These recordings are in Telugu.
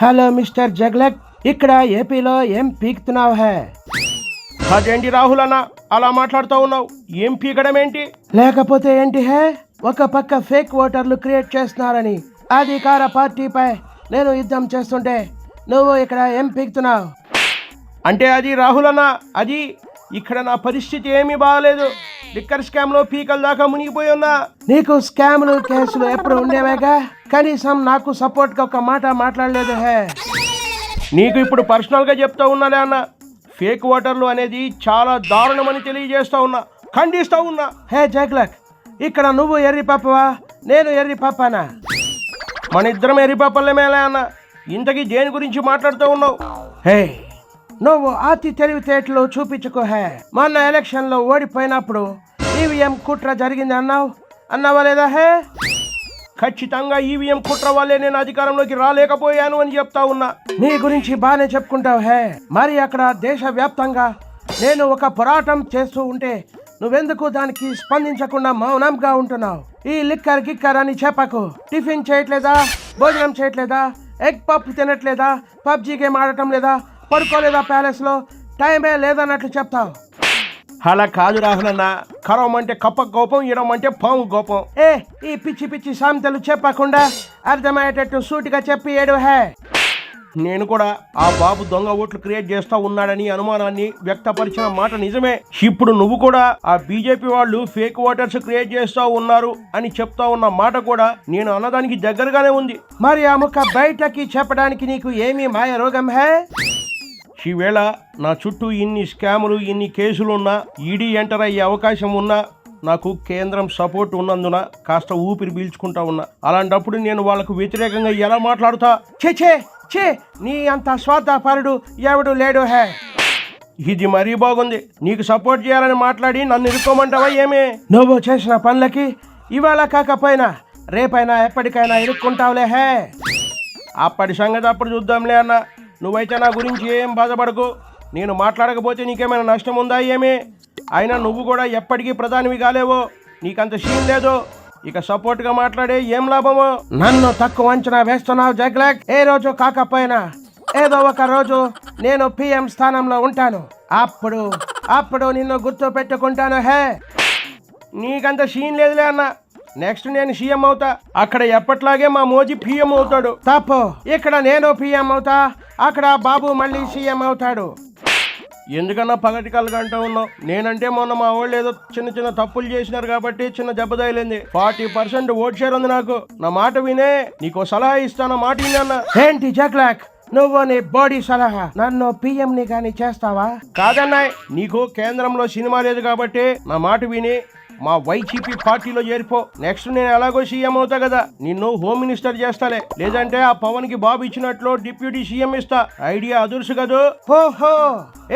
హలో మిస్టర్ జగ్లక్ ఇక్కడ ఏపీలో ఏం పీకుతున్నావు హే? అదేంటి రాహుల్ అన్న అలా మాట్లాడుతూ ఉన్నావు? ఏం పీకడం ఏంటి? లేకపోతే ఏంటి హే? ఒక పక్క ఫేక్ ఓటర్లు క్రియేట్ చేస్తున్నారని అధికార పార్టీపై నేను యుద్ధం చేస్తుంటే నువ్వు ఇక్కడ ఏం పీకుతున్నావు? అంటే అది రాహుల్ అన్న అది ఇక్కడ నా పరిస్థితి ఏమీ బాగాలేదు. లిక్కర్ స్కామ్లో పీకల దాకా మునిగిపోయి ఉన్నా. నీకు స్కామ్లు కేసులు ఎప్పుడు ఉండేవేగా? కనీసం నాకు సపోర్ట్గా ఒక మాట మాట్లాడలేదు హే. నీకు ఇప్పుడు పర్సనల్గా చెప్తా ఉన్నాలే అన్న. ఫేక్ ఓటర్లు అనేది చాలా దారుణమని తెలియజేస్తా ఉన్నా. ఖండిస్తా ఉన్నా. హే జగ్లక్ ఇక్కడ నువ్వు ఎర్రి పాపవా? నేను ఎర్రి పాపానా? మన ఇద్దరం ఎరిపాపల్లమేలే అన్న. ఇంతకీ దేని గురించి మాట్లాడుతూ ఉన్నావు? హే నువ్వు అతి తెలివితేటలు చూపించుకో హే. మొన్న ఎలక్షన్లో ఓడిపోయినప్పుడు ఈవీఎం కుట్ర జరిగింది అన్నావు? అన్నావా లేదా హే? ఖచ్చితంగా ఈవీఎం కుట్ర వల్లే నేను అధికారంలోకి రాలేకపోయాను అని చెప్తా ఉన్నా. నీ గురించి బాగానే చెప్పుకుంటావు హే. మరి అక్కడ దేశవ్యాప్తంగా నేను ఒక పోరాటం చేస్తూ ఉంటే నువ్వెందుకు దానికి స్పందించకుండా మౌనంగా ఉంటున్నావు? ఈ లిక్కర్ గిక్కర్ అని చెప్పకు. టిఫిన్ చేయట్లేదా? భోజనం చేయట్లేదా? ఎగ్ పప్పు తినట్లేదా? పబ్జీ గేమ్ ఆడటం లేదా? పడుకోలేదా ప్యాలెస్లో? టైమే లేదన్నట్లు చెప్తావు. అలా కాదు రాహులన్న కరం అంటే కప్ప కోపం ఇడం అంటే పాము కోపం ఏ ఈ పిచ్చి పిచ్చి సామెతలు చెప్పకుండా అర్థమయ్యేటట్టు సూటిగా చెప్పి ఏడు హే. నేను కూడా ఆ బాబు దొంగ ఓట్లు క్రియేట్ చేస్తా ఉన్నాడని అనుమానాన్ని వ్యక్తపరిచిన మాట నిజమే. ఇప్పుడు నువ్వు కూడా ఆ బీజేపీ వాళ్ళు ఫేక్ ఓటర్స్ క్రియేట్ చేస్తా ఉన్నారు అని చెప్తా ఉన్న మాట కూడా నేను అన్నదానికి దగ్గరగానే ఉంది. మరి ఆ ముక్క బయటకి చెప్పడానికి నీకు ఏమీ మాయ రోగం హే? ఈవేళ నా చుట్టూ ఇన్ని స్కాములు ఇన్ని కేసులున్నా ఈడీ ఎంటర్ అయ్యే అవకాశం ఉన్నా నాకు కేంద్రం సపోర్ట్ ఉన్నందున కాస్త ఊపిరి పీల్చుకుంటా ఉన్నా. అలాంటప్పుడు నేను వాళ్ళకు వ్యతిరేకంగా ఎలా మాట్లాడుతా? ఛే ఛే ఛే నీ అంత స్వార్థపరుడు ఎవడు లేడు హే. ఇది మరీ బాగుంది. నీకు సపోర్ట్ చేయాలని మాట్లాడి నన్ను ఇరుక్కోమంటావా ఏమే? నువ్వు చేసిన పనులకి ఇవాళ కాకపోయినా రేపైనా ఎప్పటికైనా ఇరుక్కుంటావులే హే. అప్పటి సంగతి అప్పుడు చూద్దాంలే అన్న. నువ్వైతే నా గురించి ఏం బాధపడకు. నేను మాట్లాడకపోతే నీకేమైనా నష్టం ఉందా ఏమే? అయినా నువ్వు కూడా ఎప్పటికీ ప్రధానివి కాలేవో. నీకంత సీన్ లేదు. ఇక సపోర్ట్గా మాట్లాడే ఏం లాభమో? నన్ను తక్కువ అంచనా వేస్తున్నావు జగ్లాక్ ఏ రోజు కాకపోయినా ఏదో ఒక రోజు నేను పిఎం స్థానంలో ఉంటాను. అప్పుడు అప్పుడు నిన్ను గుర్తు పెట్టుకుంటాను హే. నీకంత సీన్ లేదులే అన్న. నెక్స్ట్ నేను సీఎం అవుతా. అక్కడ ఎప్పట్లాగే మా మోజీ పిఎం అవుతాడు. తప్పు? ఇక్కడ నేను పిఎం అవుతా. అక్కడ బాబు మళ్ళీ సీఎం అవుతాడు. ఎందుకన్నా పగటి కళ్ళగా అంటూ ఉన్నావు? నేనంటే మొన్న మా వాళ్ళు ఏదో చిన్న చిన్న తప్పులు చేసినారు కాబట్టి చిన్న దెబ్బ తగిలింది. ఫార్టీ పర్సెంట్ ఓట్ షేర్ ఉంది నాకు. నా మాట వినే నీకు సలహా ఇస్తాను. మాట విన్నా ఏంటి జగ్లక్? నువ్వు నీ బాడీ సలహా. నన్ను పిఎం ని కానీ చేస్తావా? కాదన్నాయ్ నీకు కేంద్రంలో సినిమా లేదు కాబట్టి నా మాట విని మా వైసీపీ పార్టీలో చేరిపో. నెక్స్ట్ నేను ఎలాగో సీఎం అవుతా కదా. నిన్ను హోమ్ మినిస్టర్ చేస్తాలే. లేదంటే ఆ పవన్కి బాబు ఇచ్చినట్లు డిప్యూటీ సీఎం ఇస్తా. ఐడియా అదుర్సు కదూ? ఓహో!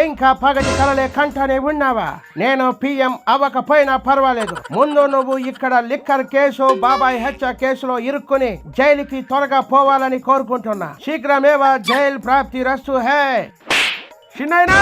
ఇంకా పగటి కలలే కంటనే ఉన్నావా? నేను పిఎం అవ్వకపోయినా పర్వాలేదు. ముందు నువ్వు ఇక్కడ లిక్కర్ కేసు బాబాయ్ హత్య కేసులో ఇరుక్కుని జైలుకి త్వరగా పోవాలని కోరుకుంటున్నా. శీఘ్రమేవా జైలు ప్రాప్తి రస్తు హే! చిన్నైనా